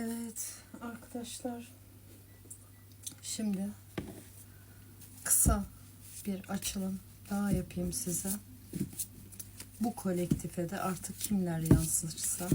Evet arkadaşlar. Şimdi kısa bir açılım daha yapayım size. Bu kolektife de artık kimler yansırsa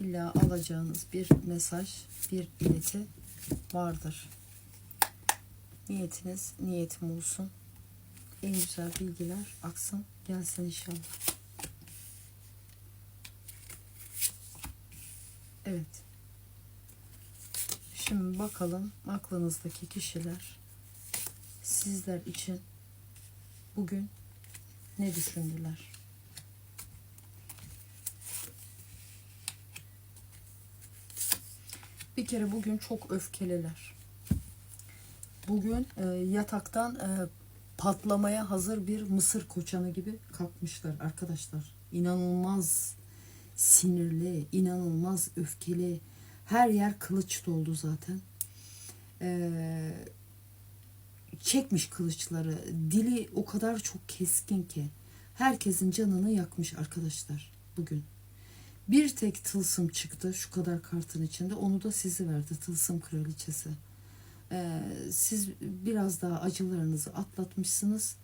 illa alacağınız bir mesaj, bir ileti vardır. Niyetiniz niyetim olsun. En güzel bilgiler aksın gelsin inşallah. Evet. Şimdi bakalım aklınızdaki kişiler sizler için bugün ne düşündüler? Bir kere bugün çok öfkeliler. Bugün e, yataktan e, patlamaya hazır bir mısır koçanı gibi kalkmışlar arkadaşlar. İnanılmaz sinirli, inanılmaz öfkeli. Her yer kılıç doldu zaten. Ee, çekmiş kılıçları. Dili o kadar çok keskin ki. Herkesin canını yakmış arkadaşlar bugün. Bir tek tılsım çıktı şu kadar kartın içinde. Onu da sizi verdi tılsım kraliçesi. Ee, siz biraz daha acılarınızı atlatmışsınız.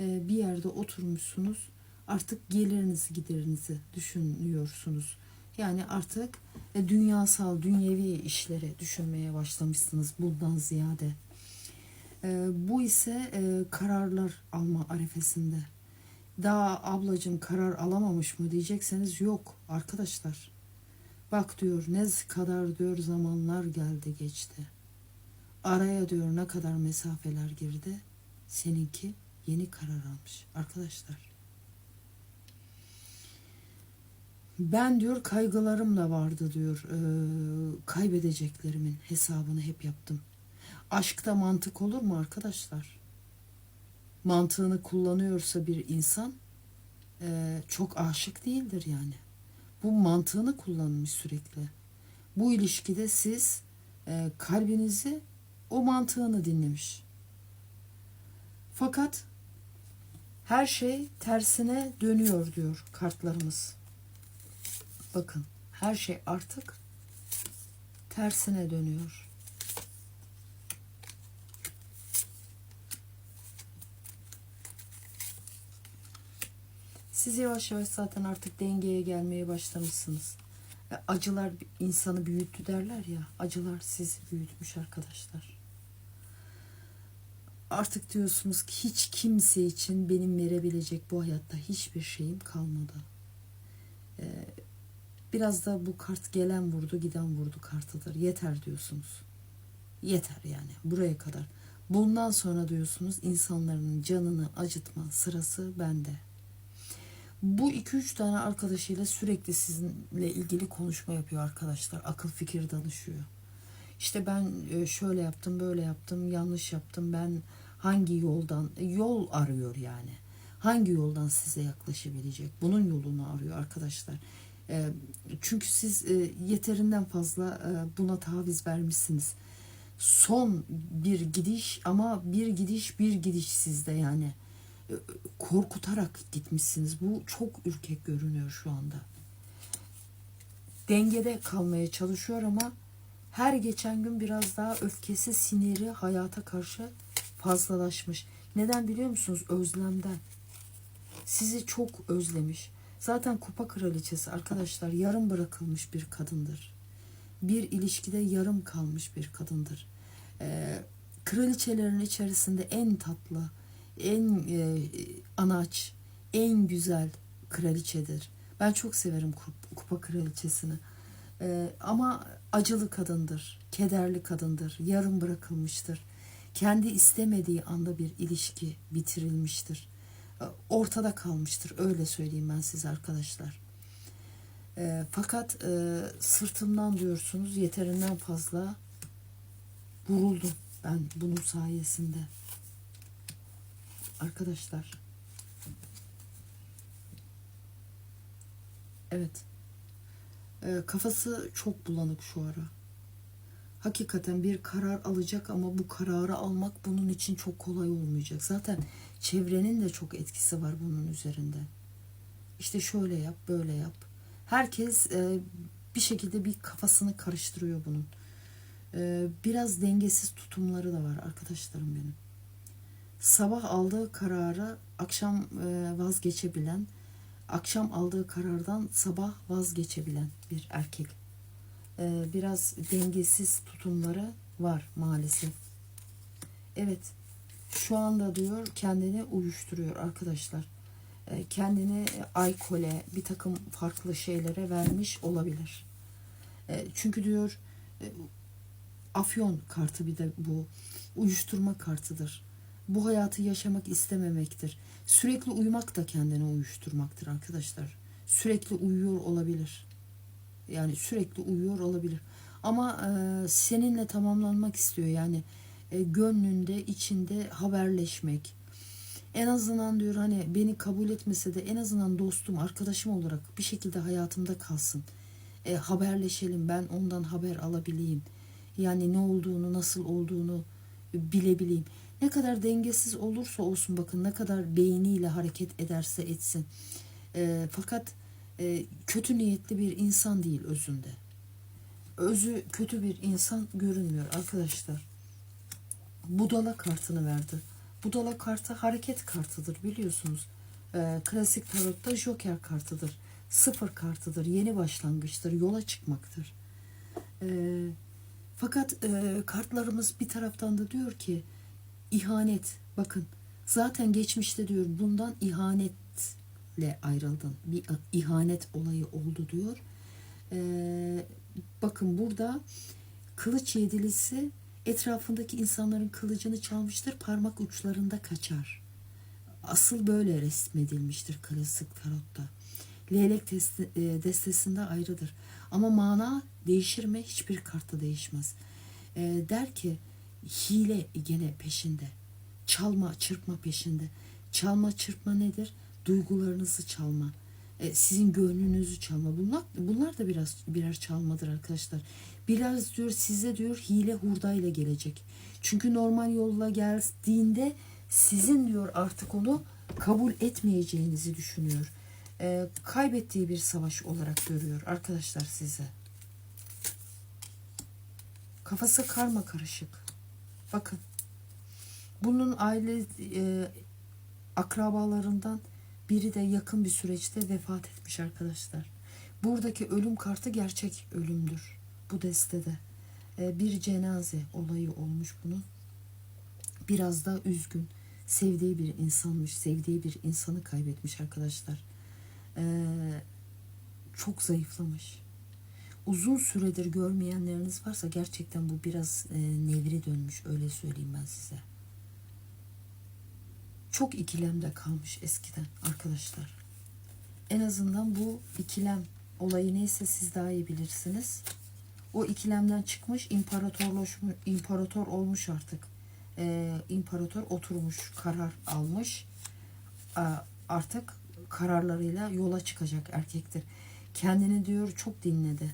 Ee, bir yerde oturmuşsunuz artık gelirinizi giderinizi düşünüyorsunuz. Yani artık e, dünyasal, dünyevi işleri düşünmeye başlamışsınız bundan ziyade. E, bu ise e, kararlar alma arefesinde. Daha ablacığım karar alamamış mı diyecekseniz yok arkadaşlar. Bak diyor ne kadar diyor zamanlar geldi geçti. Araya diyor ne kadar mesafeler girdi. Seninki yeni karar almış arkadaşlar. Ben diyor kaygılarım da vardı diyor. Ee, kaybedeceklerimin hesabını hep yaptım. Aşkta mantık olur mu arkadaşlar? Mantığını kullanıyorsa bir insan e, çok aşık değildir yani. Bu mantığını kullanmış sürekli. Bu ilişkide siz e, kalbinizi o mantığını dinlemiş. Fakat her şey tersine dönüyor diyor kartlarımız. Bakın her şey artık tersine dönüyor. Siz yavaş yavaş zaten artık dengeye gelmeye başlamışsınız. E, Acılar insanı büyüttü derler ya. Acılar sizi büyütmüş arkadaşlar. Artık diyorsunuz ki hiç kimse için benim verebilecek bu hayatta hiçbir şeyim kalmadı. Ee, Biraz da bu kart gelen vurdu giden vurdu kartıdır. Yeter diyorsunuz. Yeter yani buraya kadar. Bundan sonra diyorsunuz insanların canını acıtma sırası bende. Bu iki üç tane arkadaşıyla sürekli sizinle ilgili konuşma yapıyor arkadaşlar. Akıl fikir danışıyor. İşte ben e, şöyle yaptım, böyle yaptım, yanlış yaptım. Ben hangi yoldan yol arıyor yani. Hangi yoldan size yaklaşabilecek? Bunun yolunu arıyor arkadaşlar. E, çünkü siz e, yeterinden fazla e, buna taviz vermişsiniz. Son bir gidiş ama bir gidiş bir gidiş sizde yani. E, korkutarak gitmişsiniz. Bu çok ürkek görünüyor şu anda. Dengede kalmaya çalışıyor ama her geçen gün biraz daha öfkesi, siniri hayata karşı fazlalaşmış. Neden biliyor musunuz? Özlemden. Sizi çok özlemiş. Zaten kupa kraliçesi arkadaşlar yarım bırakılmış bir kadındır. Bir ilişkide yarım kalmış bir kadındır. Ee, kraliçelerin içerisinde en tatlı, en e, anaç, en güzel kraliçedir. Ben çok severim kupa kraliçesini. Ee, ama acılı kadındır, kederli kadındır, yarım bırakılmıştır. Kendi istemediği anda bir ilişki bitirilmiştir ortada kalmıştır. Öyle söyleyeyim ben size arkadaşlar. E, fakat e, sırtımdan diyorsunuz yeterinden fazla vuruldum ben bunun sayesinde. Arkadaşlar. Evet. E, kafası çok bulanık şu ara. Hakikaten bir karar alacak ama bu kararı almak bunun için çok kolay olmayacak. Zaten Çevrenin de çok etkisi var bunun üzerinde. İşte şöyle yap, böyle yap. Herkes e, bir şekilde bir kafasını karıştırıyor bunun. Ee, biraz dengesiz tutumları da var arkadaşlarım benim. Sabah aldığı kararı akşam e, vazgeçebilen, akşam aldığı karardan sabah vazgeçebilen bir erkek. Ee, biraz dengesiz tutumları var maalesef. Evet, şu anda diyor kendini uyuşturuyor arkadaşlar. Ee, kendini alkole, bir takım farklı şeylere vermiş olabilir. Ee, çünkü diyor e, afyon kartı bir de bu uyuşturma kartıdır. Bu hayatı yaşamak istememektir. Sürekli uyumak da kendini uyuşturmaktır arkadaşlar. Sürekli uyuyor olabilir. Yani sürekli uyuyor olabilir. Ama e, seninle tamamlanmak istiyor. Yani e, gönlünde, içinde haberleşmek. En azından diyor hani beni kabul etmese de en azından dostum, arkadaşım olarak bir şekilde hayatımda kalsın. E, haberleşelim, ben ondan haber alabileyim. Yani ne olduğunu, nasıl olduğunu bilebileyim. Ne kadar dengesiz olursa olsun bakın ne kadar beyniyle hareket ederse etsin. E, fakat e, kötü niyetli bir insan değil özünde. Özü kötü bir insan görünmüyor arkadaşlar. Budala kartını verdi. Budala kartı hareket kartıdır biliyorsunuz. E, klasik tarotta joker kartıdır. Sıfır kartıdır. Yeni başlangıçtır. Yola çıkmaktır. E, fakat kartlarımız bir taraftan da diyor ki ihanet. Bakın zaten geçmişte diyor bundan ihanetle ayrıldın. Bir ihanet olayı oldu diyor. E, bakın burada kılıç yedilisi etrafındaki insanların kılıcını çalmıştır. Parmak uçlarında kaçar. Asıl böyle resmedilmiştir klasik tarotta. Leylek e, destesinde ayrıdır. Ama mana değişir mi? Hiçbir kartta değişmez. E, der ki hile gene peşinde. Çalma, çırpma peşinde. Çalma, çırpma nedir? Duygularınızı çalma. E, sizin gönlünüzü çalma. Bunlar, bunlar da biraz birer çalmadır arkadaşlar. Biraz diyor size diyor hile hurdayla gelecek. Çünkü normal yolla geldiğinde sizin diyor artık onu kabul etmeyeceğinizi düşünüyor. E, kaybettiği bir savaş olarak görüyor arkadaşlar size. Kafası karma karışık. Bakın. Bunun aile e, akrabalarından biri de yakın bir süreçte vefat etmiş arkadaşlar. Buradaki ölüm kartı gerçek ölümdür. Bu destede. E, bir cenaze olayı olmuş bunun. Biraz da üzgün. Sevdiği bir insanmış. Sevdiği bir insanı kaybetmiş arkadaşlar. E, çok zayıflamış. Uzun süredir görmeyenleriniz varsa gerçekten bu biraz e, nevri dönmüş. Öyle söyleyeyim ben size çok ikilemde kalmış eskiden arkadaşlar. En azından bu ikilem olayı neyse siz daha iyi bilirsiniz. O ikilemden çıkmış imparatorlaşmış, imparator olmuş artık. Ee, imparator oturmuş, karar almış. Ee, artık kararlarıyla yola çıkacak erkektir. Kendini diyor çok dinledi.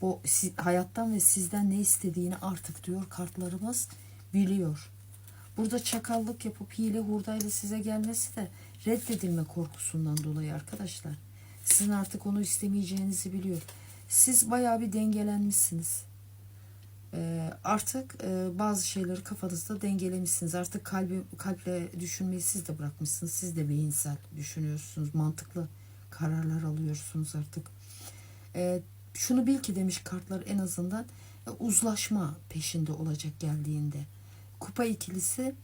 Bu hayattan ve sizden ne istediğini artık diyor kartlarımız biliyor. Burada çakallık yapıp hile hurdayla size gelmesi de reddedilme korkusundan dolayı arkadaşlar. Sizin artık onu istemeyeceğinizi biliyor. Siz bayağı bir dengelenmişsiniz. Ee, artık e, bazı şeyleri kafanızda dengelemişsiniz. Artık kalbi, kalple düşünmeyi siz de bırakmışsınız. Siz de beyinsel düşünüyorsunuz. Mantıklı kararlar alıyorsunuz artık. Ee, şunu bil ki demiş kartlar en azından e, uzlaşma peşinde olacak geldiğinde kupa ikilisi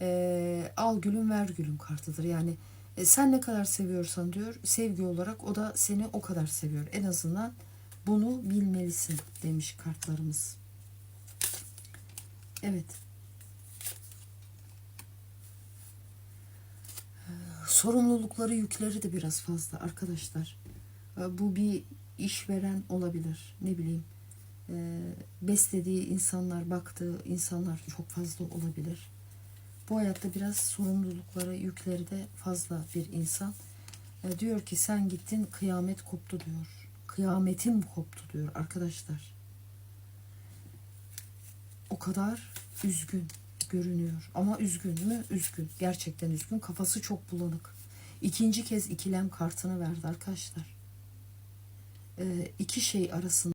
e, al gülüm ver gülüm kartıdır. Yani e, sen ne kadar seviyorsan diyor sevgi olarak o da seni o kadar seviyor. En azından bunu bilmelisin demiş kartlarımız. Evet. Sorumlulukları yükleri de biraz fazla arkadaşlar. Bu bir işveren olabilir. Ne bileyim e, beslediği insanlar, baktığı insanlar çok fazla olabilir. Bu hayatta biraz sorumlulukları, yükleri de fazla bir insan. E, diyor ki sen gittin kıyamet koptu diyor. Kıyametin koptu diyor arkadaşlar. O kadar üzgün görünüyor. Ama üzgün mü? Üzgün. Gerçekten üzgün. Kafası çok bulanık. İkinci kez ikilem kartını verdi arkadaşlar. e, iki şey arasında